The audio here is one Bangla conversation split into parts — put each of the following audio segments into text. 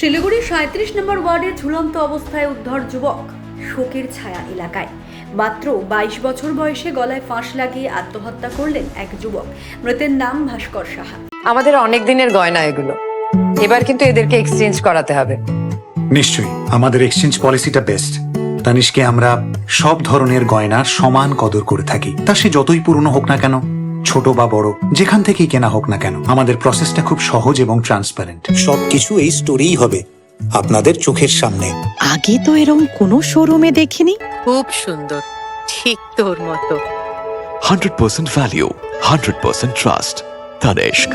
শিলিগুড়ির সাঁত্রিশ নম্বর ওয়ার্ডের ঝুলন্ত অবস্থায় উদ্ধার যুবক শোকের ছায়া এলাকায়। মাত্র বাইশ বছর বয়সে গলায় ফাঁস লাগিয়ে আত্মহত্যা করলেন এক যুবক। মৃতের নাম ভাস্কর সাহা। আমাদের অনেক দিনের গয়না এগুলো। এবার কিন্তু এদেরকে এক্সচেঞ্জ করাতে হবে। নিশ্চয়ই আমাদের এক্সচেঞ্জ পলিসিটা বেস্ট তানিশকে আমরা সব ধরনের গয়নার সমান কদর করে থাকি। তা সে যতই পুরনো হোক না কেন ছোট বা বড় যেখান থেকেই কেনা হোক না কেন আমাদের প্রসেসটা খুব সহজ এবং ট্রান্সপারেন্ট সবকিছু এই স্টোরেই হবে আপনাদের চোখের সামনে আগে তো এরম কোনো শোরুমে দেখিনি খুব সুন্দর ঠিক তোর মতো 100% value, 100% trust. Tanishq.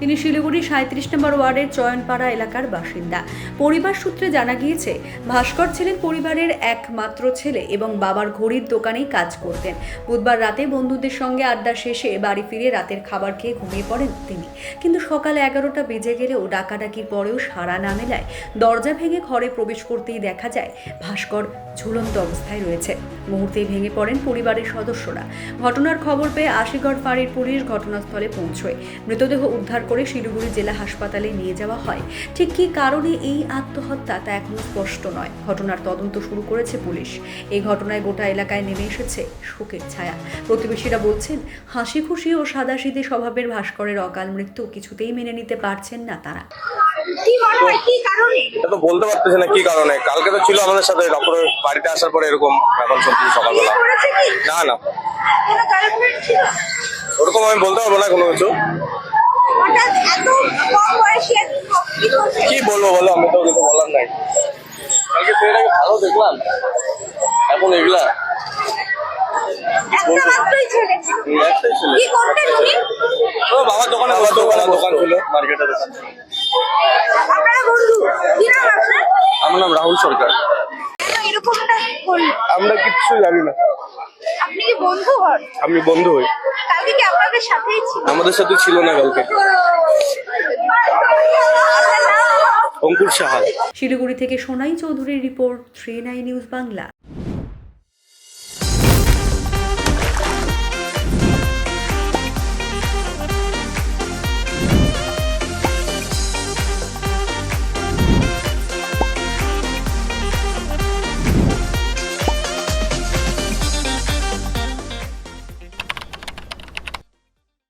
তিনি শিলিগুড়ি সাঁত্রিশ নম্বর ওয়ার্ডের চয়নপাড়া এলাকার বাসিন্দা। পরিবার সূত্রে জানা গিয়েছে, ভাস্কর ছিলেন পরিবারের একমাত্র ছেলে এবং বাবার ঘড়ির দোকানেই কাজ করতেন। বুধবার রাতে বন্ধুদের সঙ্গে আড্ডা শেষে বাড়ি ফিরে রাতের খাবার খেয়ে ঘুমিয়ে পড়েন তিনি। কিন্তু সকালে এগারোটা বেজে গেলেও ডাকাডাকির পরেও সাড়া না মেলায় দরজা ভেঙে ঘরে প্রবেশ করতেই দেখা যায়, ভাস্কর ঝুলন্ত অবস্থায় রয়েছে। মুহূর্তেই ভেঙে পড়েন পরিবারের সদস্যরা। ঘটনার খবর পেয়ে আশিগড় ফাঁড়ির পুলিশ ঘটনাস্থলে পৌঁছয়। মৃতদেহ উদ্ধার করে শিলিগুড়ি জেলা হাসপাতালে নিয়ে যাওয়া হয়। ঠিক কী কারণে এই আত্মহত্যা তা এখনও স্পষ্ট নয়। ঘটনার তদন্ত শুরু করেছে পুলিশ। এই ঘটনায় গোটা এলাকায় নেমে এসেছে শোকের ছায়া। প্রতিবেশীরা বলছেন হাসি খুশি ও সাদাসিধে স্বভাবের ভাস্করের অকাল মৃত্যু কিছুতেই মেনে নিতে পারছেন না তারা। কি কি কারণে? এটা তো বলতে পারতেছি না কি কারণে। কালকে তো ছিল আমাদের সাথে তারপরে বাড়িতে আসার পরে এরকম এখন শুনছি সকালবেলা। না না। কোনো গার্লফ্রেন্ড ছিল? ওরকম আমি বলতে পারব না কোনো কিছু। হঠাৎ এত কম বয়সে কি বলব বলো আমি তো কিছু বলার নাই। কালকে ছেলেটাকে ভালো দেখলাম। এখন এগুলা বাবার দোকানে ছিল মার্কেটে আমার নাম রাহুল সরকার। আমরা কিচ্ছু জানি না। আপনি কি বন্ধু হন? আমি বন্ধু হই। কালকে কি আপনাদের সাথেই ছিল আমাদের সাথে ছিল না কালকে। অঙ্কুর সাহা। শিলিগুড়ি থেকে সোনাই চৌধুরীর report three nine news Bangla.